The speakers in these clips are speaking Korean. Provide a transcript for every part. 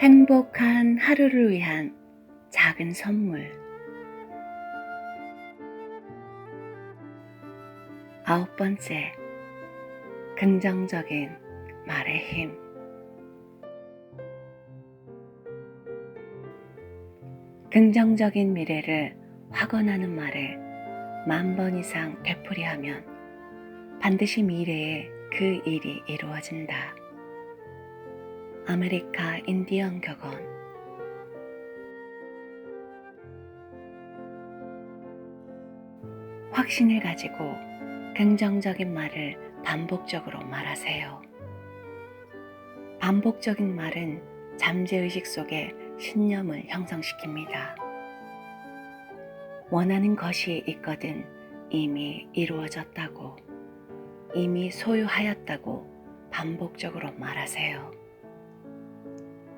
행복한 하루를 위한 작은 선물. 아홉 번째, 긍정적인 말의 힘. 긍정적인 미래를 확언하는 말을 만 번 이상 되풀이하면 반드시 미래에 그 일이 이루어진다. 아메리카 인디언 격언 확신을 가지고 긍정적인 말을 반복적으로 말하세요. 반복적인 말은 잠재의식 속에 신념을 형성시킵니다. 원하는 것이 있거든 이미 이루어졌다고, 이미 소유하였다고 반복적으로 말하세요.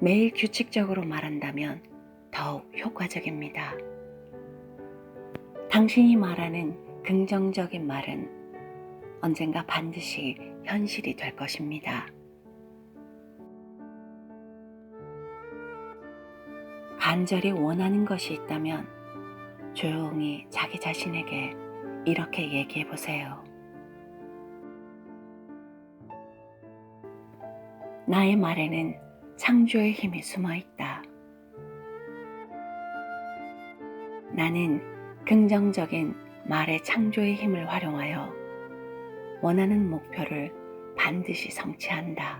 매일 규칙적으로 말한다면 더욱 효과적입니다. 당신이 말하는 긍정적인 말은 언젠가 반드시 현실이 될 것입니다. 간절히 원하는 것이 있다면 조용히 자기 자신에게 이렇게 얘기해 보세요. 나의 말에는 창조의 힘이 숨어 있다. 나는 긍정적인 말의 창조의 힘을 활용하여 원하는 목표를 반드시 성취한다.